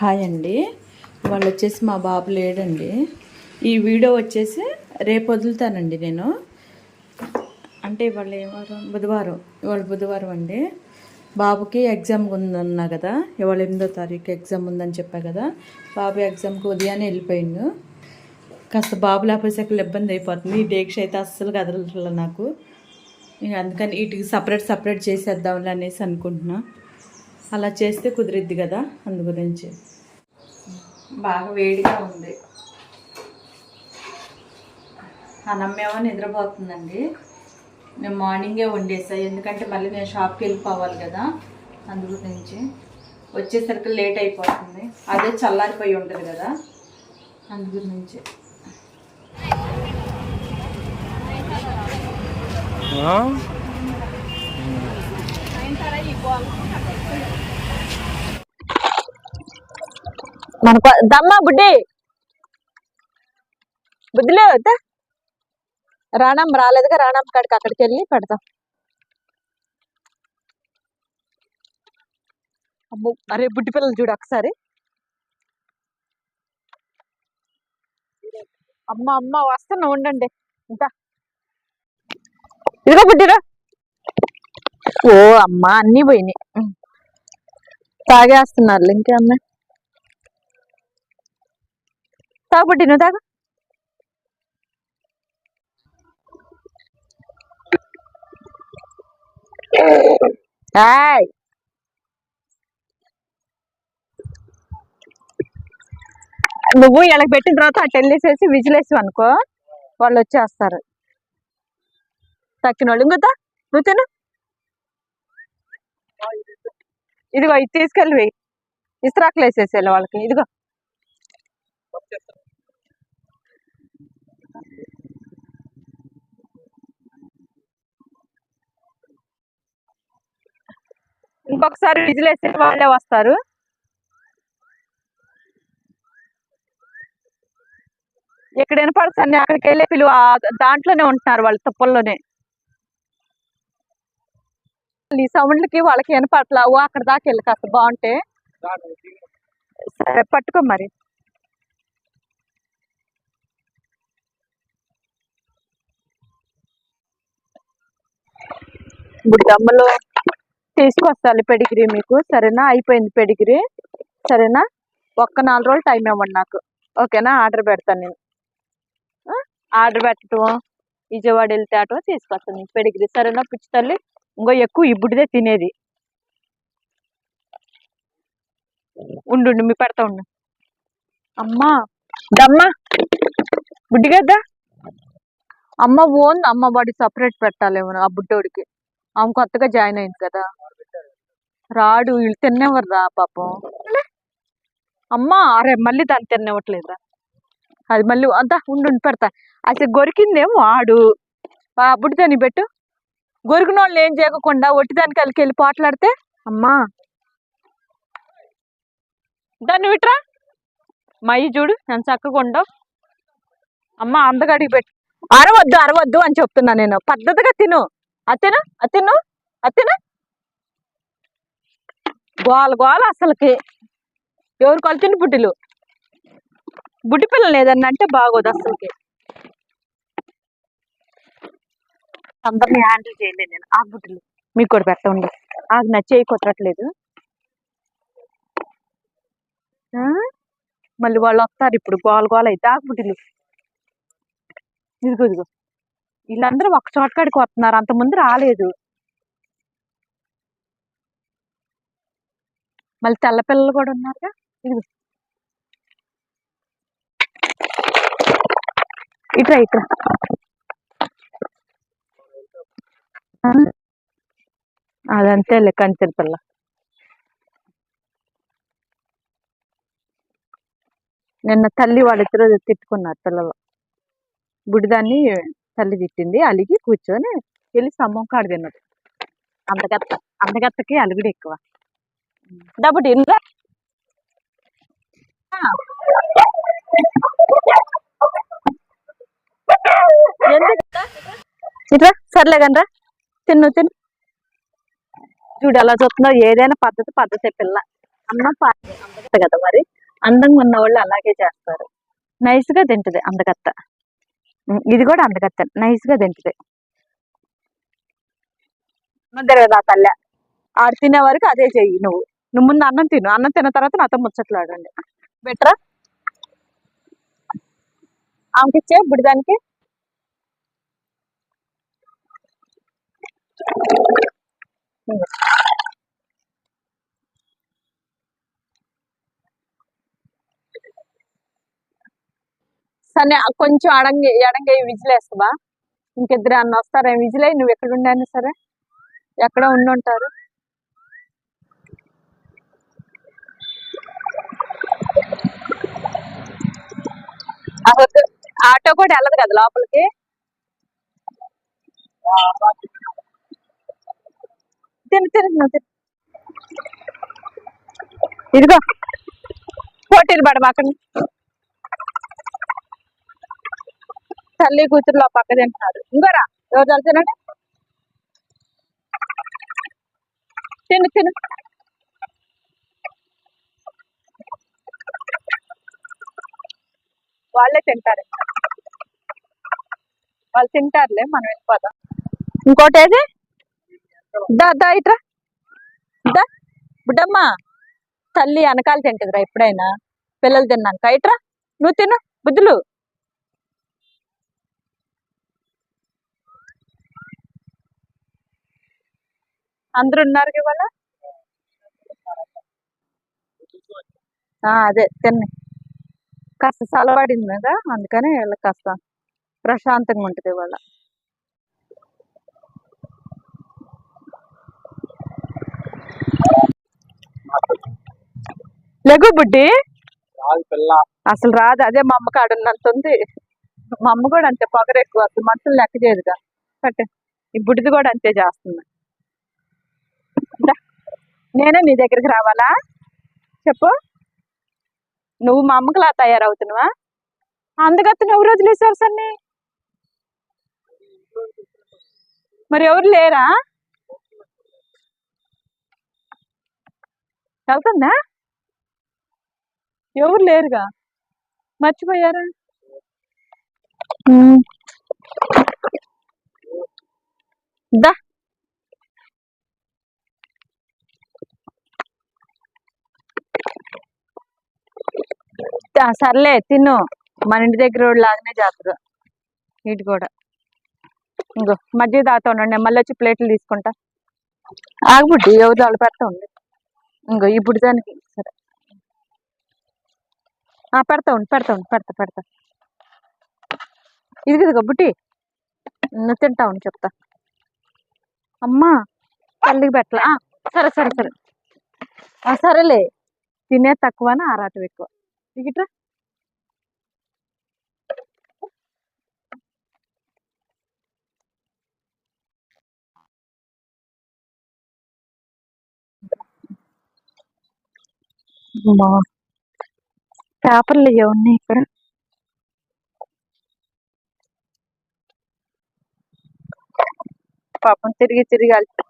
Hi అండి. వాళ్ళు వచ్చేసి మా బాబు లేడండి. ఈ వీడియో వచ్చేసి రేపు వదులుతానండి నేను. అంటే ఇవాళ ఏ వారం? బుధవారం. ఇవాళ బుధవారం అండి. బాబుకి ఎగ్జామ్ ఉందన్నా కదా ఇవాళ ఎనిమిదో తారీఖు ఎగ్జామ్ ఉందని చెప్పా కదా బాబు ఎగ్జామ్కి ఉదయాన్నే వెళ్ళిపోయిండు. కాస్త బాబు లేకపోతే ఇబ్బంది అయిపోతుంది. ఈ డేక్ష అయితే అస్సలు కదలట్లేదు నాకు. అందుకని వీటికి సపరేట్ సపరేట్ చేసేద్దాంలే అనేసి అనుకుంటున్నాను అలా చేస్తే కుదిరిద్ది కదా అందు గురించి. బాగా వేడిగా ఉంది. అన్నమ్మేమో నిద్రపోతుందండి. నేను మార్నింగే వండేసా ఎందుకంటే మళ్ళీ నేను షాప్కి వెళ్ళిపోవాలి కదా అందు గురించి. వచ్చేసరికి లేట్ అయిపోతుంది. అదే చల్లారిపోయి ఉంటుంది కదా అందు గురించి. మనకు దమ్మ బుడ్డి. బుద్ధిలే వద్దా రాణం రాలేదుగా రాణం కాడికి అక్కడికి వెళ్ళి పెడతాం. అమ్మో అరే బుడ్డి పిల్లలు చూడు ఒకసారి. అమ్మ అమ్మ వస్తున్నా ఉండండి. ఇంత. ఇదిగో బుడ్డిరా ఓ అమ్మ అన్నీ పోయినాయి. తాగేస్తున్నారు తాగేస్తున్నారు ఇంకేమన్నా తాగు నువ్వు తాగు. నువ్వు ఇలా పెట్టిన తర్వాత అటు వెళ్ళేసేసి విజిలేసి అనుకో వాళ్ళు వచ్చేస్తారు. తక్కిన వాళ్ళు ఇంకొద్దా నువ్వు తిను. ఇదిగో ఇది తీసుకెళ్ళి ఇస్త్రాకులు వేసేసేయాలి వాళ్ళకి. ఇదిగో. ఇంకొకసారి విజిలేసి వాళ్ళే వస్తారు. ఎక్కడ వినపడుతుంది? అక్కడికి వెళ్ళే పిలువ దాంట్లోనే ఉంటున్నారు వాళ్ళు తుప్పల్లోనే. ఈ సౌండ్లకి వాళ్ళకి వినపట్లా అక్కడ దాకా వెళ్ళి కాస్త బాగుంటే. సరే పట్టుకో మరి. బుడ్డమ్మలో తీసుకొస్తాను పెడిగిరి మీకు సరేనా? అయిపోయింది పెడిగిరి. సరేనా? ఒక్క నాలుగు రోజులు టైం ఇవ్వండి నాకు. ఓకేనా? ఆర్డర్ పెడతాను నేను. ఆర్డర్ పెట్టడం విజయవాడ వెళ్తే ఆటో తీసుకొస్తాను నీకు పెడిగిరి. సరేనా పిచ్చి తల్లి? ఇంకో ఎక్కువ ఇప్పుడుదే తినేది. ఉండు ఉండు, మీ పెడతా ఉండు. అమ్మా! దమ్మా! బుడ్డి కదా అమ్మ ఓన్ అమ్మ వాడి సపరేట్ పెట్టాలేమో ఆ బుడ్డోడికి. ఆమె కొత్తగా జాయిన్ అయింది కదా. రాడు వీళ్ళు తినేవారు రా పాపం. అమ్మ అరే మళ్ళీ దాన్ని తినేవట్లేదురా అది మళ్ళీ అంతా ఉండు పెడతా. అసలు గొరికిందేమో వాడు ఆ బుడ్డిదాన్ని పెట్టు. గొరికిన వాళ్ళు ఏం చేయకుండా ఒట్టిదానికి కలికి వెళ్ళి పోట్లాడితే అమ్మా. దాన్ని విట్రా. మయ్యి చూడు నేను చక్కగా ఉండవు. అమ్మ అందగడికి పెట్టు. అరవద్దు అరవద్దు అని చెప్తున్నా నేను. పద్ధతిగా తిను. అతిను అతిను అతిను. గోల గోల అసలుకి. ఎవరు కొలిచిన బుడ్డిలు? బుడ్డి పిల్లలు లేదన్న అంటే బాగోదు అసలుకి. అందరినీ హ్యాండిల్ చేయలేదు నేను. ఆ బుడ్డిలు. మీకు కూడా పెట్టండి ఆకు నచ్చేయి కొట్టట్లేదు. మళ్ళీ వాళ్ళు వస్తారు ఇప్పుడు. గోల గోల అయితే ఆకు బుడ్డిలు. ఇదిగో ఇదిగో. వీళ్ళందరూ ఒక చోట కాడికి వస్తున్నారు అంతకుముందు రాలేదు. మళ్ళీ తెల్ల పిల్లలు కూడా ఉన్నారుగా. ఇది ఇట్రా ఇట్రా. అదంతేలే కంచెల పిల్ల. నిన్న తల్లి వాళ్ళిద్దరు తిట్టుకున్నారు పిల్లలు. బుడిదాన్ని తల్లి తిట్టింది అలిగి కూర్చొని వెళ్ళి స్తంభం కాడు తిన్నది. అందగత్త అందగత్తకి అలుగుడు ఎక్కువ. డబ్బుటి ఇంద్రా ఇట్రా సర్లే కనరా తిన్ను తిన్ను. చూడు అలా చూస్తున్నావు ఏదైనా పద్ధతి పద్ధతి పిల్ల. అన్నం అందగత్త కదా మరి. అందంగా ఉన్న వాళ్ళు అలాగే చేస్తారు. నైస్గా తింటది అందగత్త ఇది కూడా అందగత్త నైస్గా తింటది. ముద్దరు కదా తల్లె ఆడు తినే వరకు అదే చెయ్యి నువ్వు. నువ్వు ముందు అన్నం తిను. అన్నం తిన్న తర్వాత నాతో ముచ్చట్లాడండి బెటరా? ఆమెకి ఇచ్చే బుడిదానికి? సరే కొంచెం అడంగి అడంగి విజిల్ వేస్తావా ఇంకిద్దరు అన్న వస్తారే? విజిల్ నువ్వు ఎక్కడ ఉండాను సరే? ఎక్కడ ఉండి ఉంటారు? ఆటో కూడా వెళ్ళదు కదా లోపలికి? తిను తిను ఇదిగో. పోటీలు పడమాకండి తల్లి కూతురు ఆ పక్క తింటున్నారు. ఇంకోరా ఎవరు తినండి తిను తిను. వాళ్ళే తింటారు. వాళ్ళు తింటారులే మనం వెళ్ళిపోదాం. ఇంకోటి ఏది? దా దా ఇట్రా దా. బుడ్డమ్మ తల్లి వెనకాల తింటుందిరా ఎప్పుడైనా. పిల్లలు తిన్నాక. ఇట్రా నువ్వు తిను బుద్ధులు. అందరు ఉన్నారు ఇవాళ అదే తిన్ని. కాస్త చల్లబడింది కదా అందుకని వీళ్ళకి కాస్త ప్రశాంతంగా ఉంటుంది ఇవాళ. లెగు బుడ్డి. అసలు రాదు అదే మా అమ్మ కాడున్నంత ఉంది. మా అమ్మ కూడా అంతే పొగరు ఎక్కువ అసలు మనుషులు లెక్క చేయదుగా. కట్టే. ఈ బుడ్డిది కూడా అంతే చేస్తుంది. నేనే నీ దగ్గరికి రావాలా? చెప్పు. నువ్వు మా అమ్మకులా తయారవుతున్నావా? అందుకని ఎవరు వదిలేసారు సన్ని? మరి ఎవరు లేరా? వెళ్తుందా? ఎవరు లేరుగా? మర్చిపోయారా. దా. సర్లే తిను. మన ఇంటి దగ్గర లాగానే జాతర ఇటు కూడా ఇంకో మధ్య దాతా ఉండండి. నేను మళ్ళీ వచ్చి ప్లేట్లు తీసుకుంటా. ఆగుబుడ్డి ఎవరు వాళ్ళు పెడతా ఉంది ఇంకో ఇప్పుడు దానికి సరే. పెడతా ఉండి పెడతా ఉండి పెడతా పెడతా. ఇది కదా బుట్టి నువ్వు తింటా ఉండి చెప్తా. అమ్మా తల్లికి పెట్టలా? ఆ, సరే సరే సరే. సరేలే. తినే తక్కువనా ఆరాటం ఎక్కువ? இங்கிட்ட పేపర్లు ఇవి ఉన్నాయి ఇక్కడ పాపం తిరిగి తిరిగి అలిపి